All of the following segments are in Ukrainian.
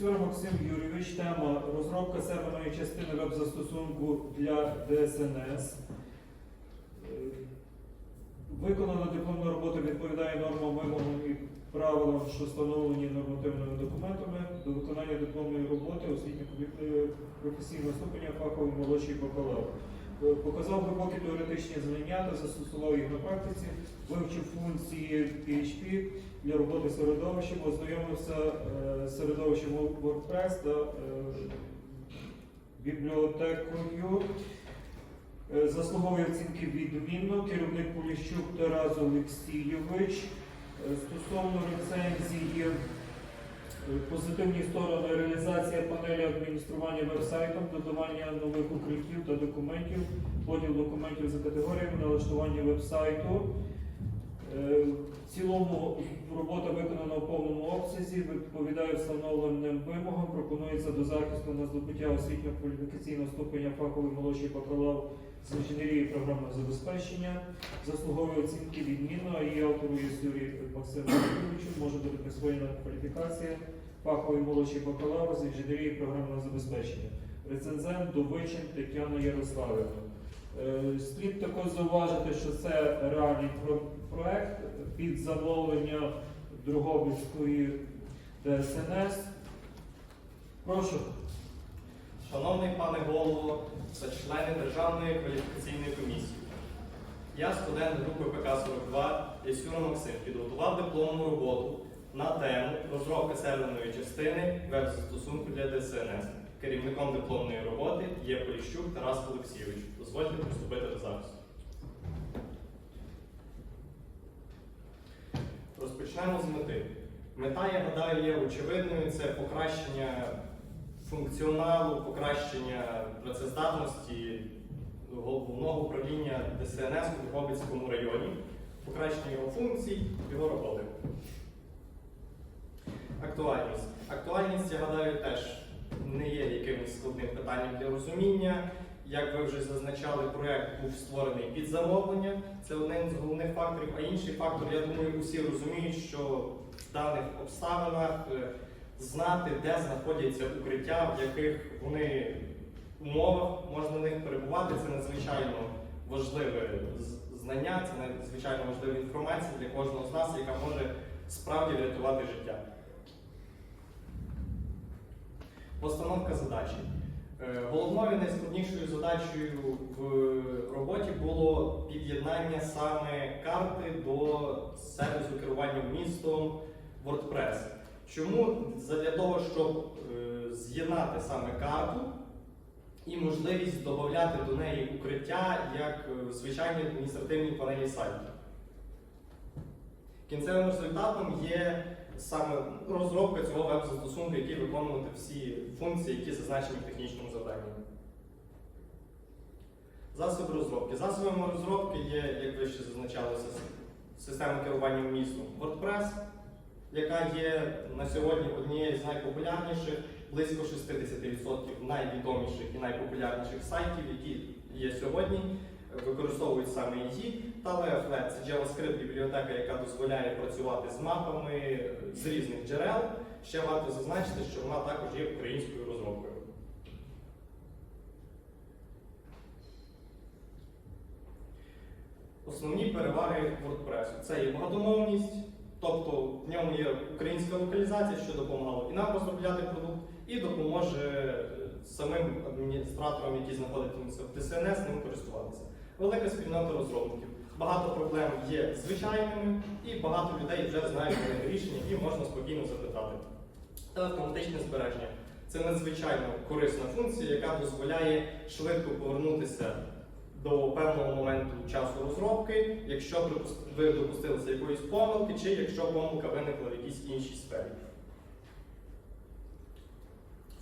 Ісюра Максим Юрійович, тема розробка серверної частини веб-застосунку для ДСНС. Е, Виконана дипломна робота відповідає нормам, вимогам і правилам, що встановлені нормативними документами. До виконання дипломної роботи освітньо-професійного ступеня фаховий молодший бакалавр. Показав глибокі теоретичні знання та застосував їх на практиці, вивчив функції PHP для роботи середовищем, ознайомився е, з середовищем WordPress та е, бібліотекою. Е, Заслуговує оцінки відмінно. Керівник Поліщук Тарас Олексійович. Стосовно рецензії, позитивні сторони реалізація панелі адміністрування веб-сайтом, додавання нових укриттів та документів, поділ документів за категоріями, налаштування веб-сайту. Е, В цілому робота виконана в повному обсязі, відповідає встановленим вимогам, пропонується до захисту на здобуття освітньо-кваліфікаційного ступеня фаховий молодший бакалавр з інженерії програмного забезпечення, заслуговує оцінки відмінно, її автору є Юрій Максиму Юрійовичу, може бути присвоєна кваліфікація фаховий молодший бакалавр з інженерії програмного забезпечення. Рецензент Довичин Тетяна Ярославівна. Е, Слід також зауважити, що це реальний про- проект під замовлення Другобицької ДСНС. Прошу. Шановний пане голово та члени Державної кваліфікаційної комісії, я студент групи ПК-42 Ясюра Максим підготував дипломну роботу на тему розробка серверної частини веб-застосунку для ДСНС. Керівником дипломної роботи є Поліщук Тарас Олексійович. Дозвольте приступити до запису. Розпочнемо з мети. Мета, я гадаю, є очевидною це покращення функціоналу, покращення працездатності головного управління ДСНС у Дрогобицькому районі, покращення його функцій, його роботи. Актуальність. Актуальність, я гадаю, теж не є якимось складним питанням для розуміння. Як ви вже зазначали, проект був створений під замовлення. Це один з головних факторів. А інший фактор, я думаю, усі розуміють, що в даних обставинах е, знати, де знаходяться укриття, в яких вони умовах можна в них перебувати, це надзвичайно важливе знання, це надзвичайно важлива інформація для кожного з нас, яка може справді врятувати життя. Постановка задачі. Е, Головною найскладнішою задачею в роботі було під'єднання саме карти до сервісу керування містом WordPress. Чому? Задля того, щоб е, з'єднати саме карту і можливість додати до неї укриття як е, звичайні адміністративні панелі сайту. Кінцевим результатом є саме розробка цього веб-застосунку, який виконувати всі функції, які зазначені в технічному завданні. Засоби розробки. Засобами розробки є, як ви ще зазначалося, система керування містом WordPress, яка є на сьогодні однією з найпопулярніших, близько 60% найвідоміших і найпопулярніших сайтів, які є сьогодні, використовують саме її. Та Leaflet – це JavaScript бібліотека, яка дозволяє працювати з мапами з різних джерел. Ще варто зазначити, що вона також є українською розробкою. Основні переваги WordPress це є багатомовність, тобто в ньому є українська локалізація, що допомагало і нам розробляти продукт, і допоможе е, самим адміністраторам, які знаходяться в ДСНС, ним користуватися. Велика спільнота розробників. Багато проблем є звичайними, і багато людей вже знають про рішення, які можна спокійно запитати. Та автоматичне збереження. Це надзвичайно корисна функція, яка дозволяє швидко повернутися до певного моменту часу розробки, якщо ви допустилися якоїсь помилки, чи якщо помилка виникла в якійсь іншій сфері.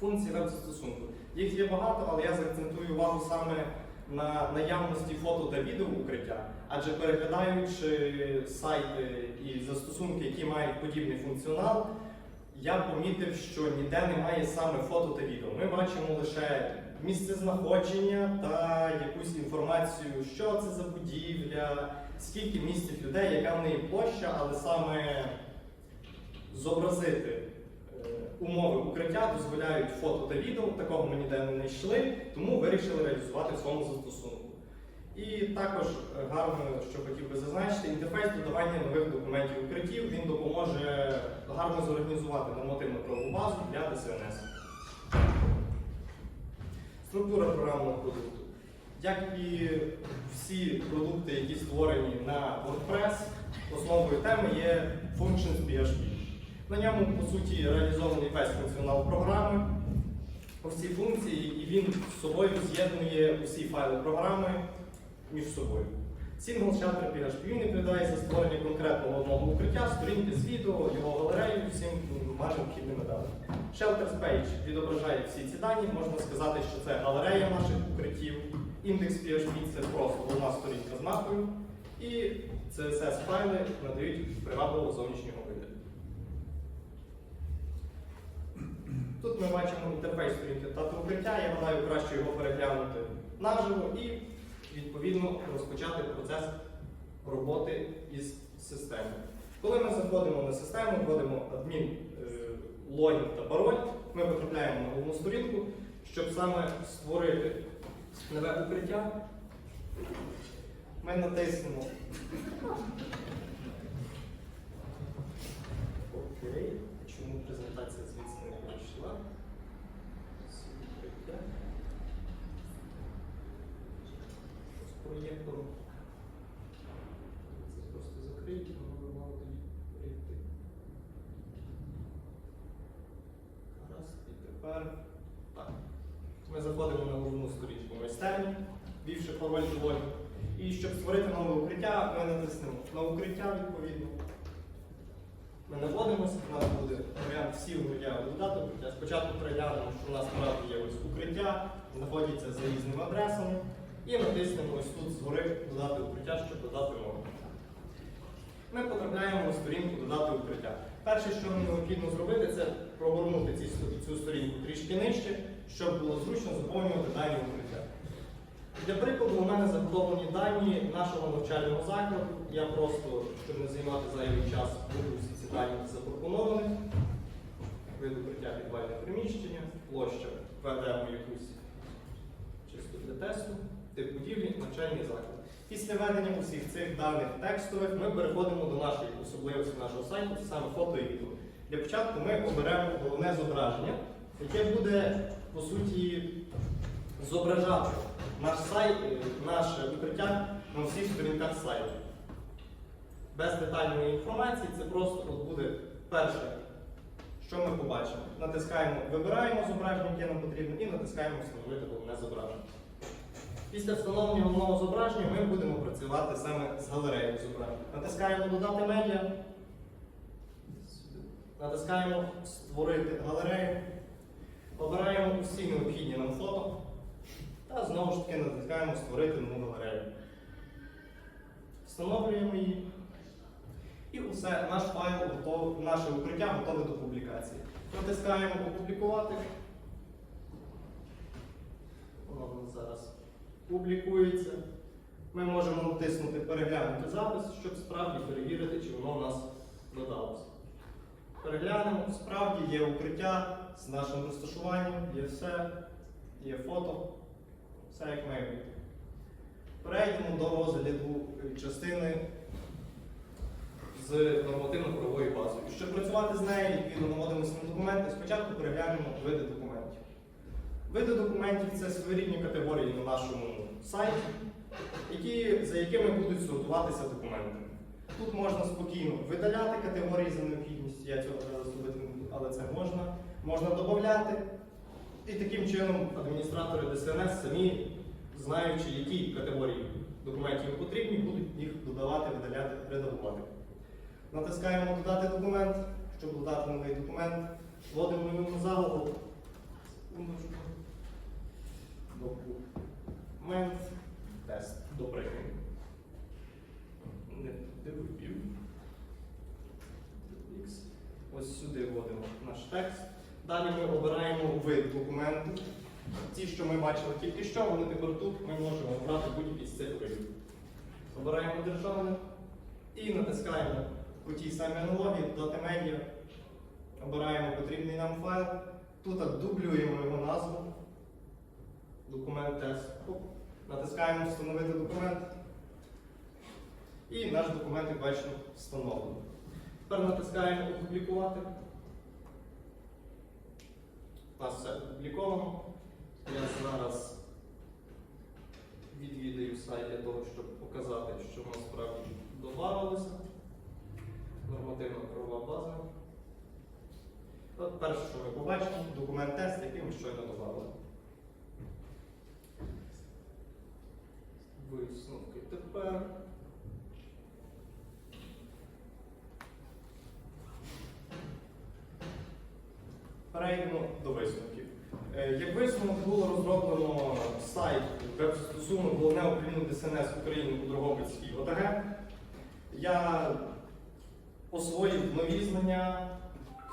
Функції веб-застосунку. Їх є багато, але я заакцентую увагу саме на наявності фото та відео укриття, адже переглядаючи сайти і застосунки, які мають подібний функціонал, я помітив, що ніде немає саме фото та відео. Ми бачимо лише місце знаходження та якусь інформацію, що це за будівля, скільки містить людей, яка в неї площа, але саме зобразити умови укриття дозволяють фото та відео, такого ми ніде не знайшли, тому вирішили реалізувати в цьому застосунку. І також е, гарно, що хотів би зазначити, інтерфейс додавання нових документів укриттів він допоможе гарно зорганізувати нормативну правову базу для ДСНС. Структура програмного продукту. Як і всі продукти, які створені на WordPress, основою теми є Functions PHP. На ньому, по суті, реалізований весь функціонал програми, усі функції, і він з собою з'єднує усі файли програми між собою. Single Shelter PHP він відповідає за створення конкретного одного укриття, сторінки з відео, його галерею, всім майже необхідними даними. Shelters Page відображає всі ці дані, можна сказати, що це галерея наших укриттів. Індекс PHP це просто головна сторінка з мапою. І CSS файли надають привабливого зовнішнього вигляду. Тут ми бачимо інтерфейс сторінки та укриття. Я гадаю, краще його переглянути наживо і відповідно розпочати процес роботи із системою. Коли ми заходимо на систему, вводимо адмін е, логін та пароль, ми потрапляємо на головну сторінку, щоб саме створити нове укриття. Ми натиснемо. Окей. Чому презентація звісно не пройшла? Укриття. З проєктом. Це просто закриті, воно би мало тоді прийти. Раз, і тепер. Так. Ми заходимо на головну сторінку майстерні, ввівши пароль і щоб створити нове укриття, ми натиснемо на укриття відповідно. Ми наводимося, у нас буде варіант всі укриття додати укриття. Спочатку переглянемо, що у нас справді є ось укриття, знаходяться за різними адресами. І натиснемо ось тут згори додати укриття, щоб додати нове. Ми потрапляємо на сторінку додати укриття. Перше, що нам необхідно зробити, це прогорнути цю сторінку трішки нижче, щоб було зручно заповнювати дані укриття. Для прикладу, мене заготовлені дані нашого навчального закладу. Я просто, щоб не займати зайвий час, буду всі ці дані запропоновані. Вид укриття підвальне приміщення, площа введемо якусь чисто для тесту, тип будівлі, навчальний заклад. Після введення усіх цих даних текстових ми переходимо до нашої особливості нашого сайту, це саме фото і відео. Для початку ми оберемо головне зображення, яке буде, по суті, зображати наш сайт, е, наше укриття на всіх сторінках сайту. Без детальної інформації це просто от буде перше, що ми побачимо. Натискаємо, вибираємо зображення, яке нам потрібно, і натискаємо встановити головне зображення. Після встановлення головного зображення ми будемо працювати саме з галереєю зображень. Натискаємо Додати медіа. Натискаємо Створити галерею. Обираємо усі необхідні нам фото. Та знову ж Створити нову галерею. Встановлюємо її. І все, наш файл готов, наше укриття готове до публікації. Натискаємо Опублікувати. Воно зараз публікується. Ми можемо натиснути Переглянути запис, щоб справді перевірити, чи воно у нас додалося. Переглянемо, справді є укриття з нашим розташуванням, є все, є фото, все як має бути. Перейдемо до розгляду частини з нормативно-правовою базою. Щоб працювати з нею, відповідно наводимося на документи, спочатку переглянемо види документів. Види документів це своєрідні категорії на нашому сайті, які, за якими будуть сортуватися документи. Тут можна спокійно видаляти категорії за необхідністю, я цього зараз зробити не буду, але це можна. Можна додати. І таким чином адміністратори ДСНС самі, знаючи, які категорії документів потрібні, будуть їх додавати, видаляти, редагувати. Натискаємо Додати документ, щоб додати новий документ. Вводимо йому заголовок. Документ. Тест. До прикладу. Не туди. Ось сюди вводимо наш текст. Далі ми обираємо вид документу. Ті, що ми бачили тільки що, вони тепер тут ми можемо обрати будь-який з цих видів. Обираємо державне і натискаємо по тій самій аналогії додати медіа. обираємо потрібний нам файл. Тут дублюємо його назву. Документ тест. Натискаємо Встановити документ. І наш документ, як бачимо, встановлено. Тепер натискаємо Опублікувати. У нас все опубліковано. Я зараз відвідаю сайт для того, щоб показати, що насправді додавалося. Нормативна правова база. От перше, що ми побачимо, документ тест, який ми щойно додали. Висновки тепер. Перейдемо до висновків. Е, Як висновок було розроблено сайт веб-застосунок головне управління ДСНС України у Дрогобицькій ОТГ. Я освоїв нові знання,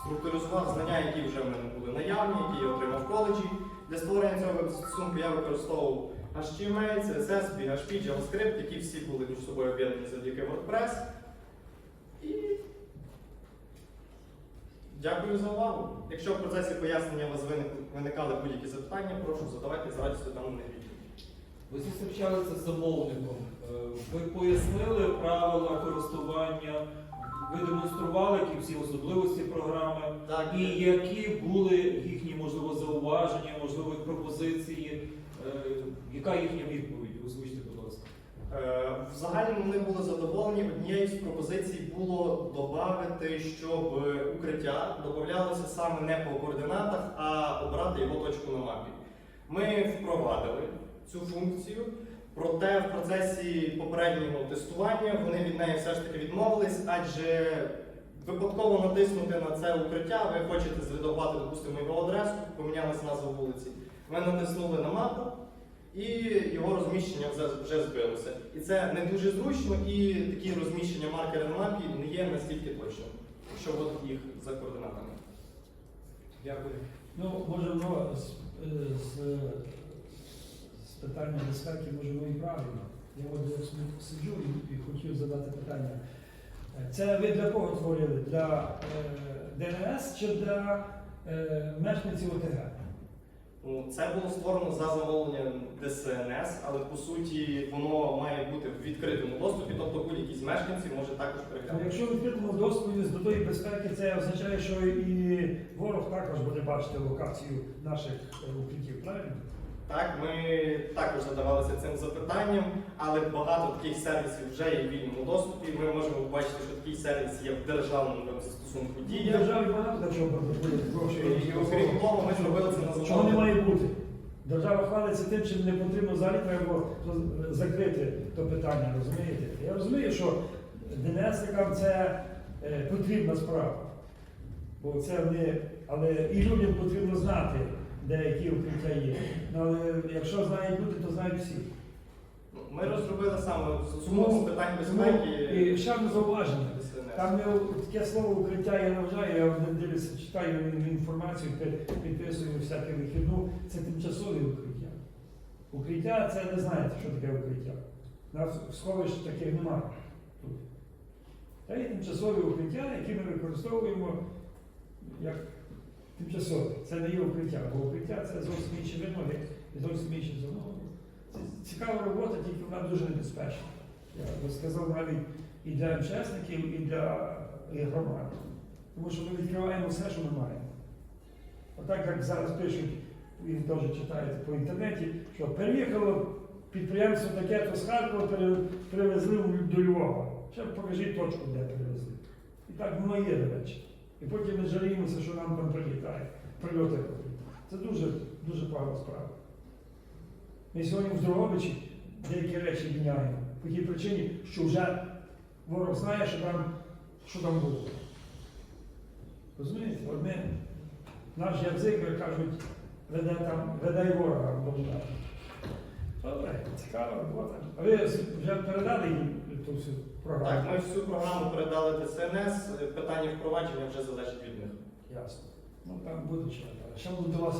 структуризував знання, які вже в мене були наявні, які я отримав в коледжі. Для створення цього веб-застосунку я використовував HTML, CSS, PHP, JavaScript, які всі були між собою об'єднані завдяки WordPress. І дякую за увагу. Якщо в процесі пояснення у вас виникали будь-які запитання, прошу задавайте з радістю на відповідь. Ви зустрічалися з замовником. Е, Ви пояснили правила користування, ви демонстрували які всі особливості програми, Так, і які були їхні можливо зауваження, можливо пропозиції. Е, Яка їхня відповідь? Озвучте, будь ласка. В загальному вони були задоволені. Однією з пропозицій було додати, щоб укриття додавалося саме не по координатах, а обрати його точку на мапі. Ми впровадили цю функцію, проте в процесі попереднього тестування вони від неї все ж таки відмовились, адже випадково натиснути на це укриття, ви хочете зредагувати, допустимо, його адресу, помінялася назва вулиці. Ми натиснули на мапу і його розміщення вже, збилося. І це не дуже зручно, і такі розміщення маркера на мапі не є настільки точним, що от їх за координатами. Дякую. Ну, може, воно з, е, з, з питання безпеки, може, воно і правильно. Я от сиджу і, і хотів задати питання. Е, Це ви для кого творили? Для е, ДНС чи для е, мешканців ОТГ? Ну, Це було створено за замовленням ДСНС, але по суті воно має бути в відкритому доступі, тобто будь-які з мешканців може також Ну, переглянути. Якщо в відкритому доступі до тої безпеки, це означає, що і ворог також буде бачити локацію наших е, укриттів, правильно? Так, ми також задавалися цим запитанням, але багато таких сервісів вже є в вільному доступі. Ми можемо побачити, що такий сервіс є в державному застосунку дія. державі багато до чого буде. І окрім того, ми зробили це на Чого не має бути? Держава хвалиться тим, чим не потрібно взагалі треба закрити то питання, розумієте? Я розумію, що ДНСникам це е, потрібна справа. Бо це вони, але і людям потрібно знати, де які укриття є. Ну, але якщо знають люди, то знають всі. Ну, Ми розробили саме з питань безпеки. і ще одне зауваження. Там не таке слово укриття я навчаю, я не дивлюся, читаю інформацію, підписую всяке вихідну. Це тимчасові укриття. Укриття це не знаєте, що таке укриття. Нас сховищ таких немає тут. Це є тимчасові укриття, які ми використовуємо як тимчасові. Це не є укриття, бо укриття це зовсім інші вимоги і зовсім інші зони. Це цікава робота, тільки вона дуже небезпечна. Я би сказав навіть і для МЧСників, і для і громад. Тому що ми відкриваємо все, що ми маємо. Отак, як зараз пишуть, ви теж читаєте по інтернеті, що переїхало підприємство таке-то з Харкова, в- до Львова. Ще покажіть точку, де перевезли. І так воно є, до речі. І потім ми жаліємося, що нам там прилітає, прильоти. Це дуже, дуже погана справа. Ми сьогодні в Дрогобичі деякі речі міняємо. По тій причині, що вже ворог знає, що там, що там було. Розумієте? Ми, наш язик, як кажуть, веде там, веде ворога до. Добре, цікава робота. А ви вже передали їм ту всю програму? Так, ми всю програму передали ДСНС. Питання впровадження вже залежить від них. Ясно. Ну там буде ще. Ще буду до вас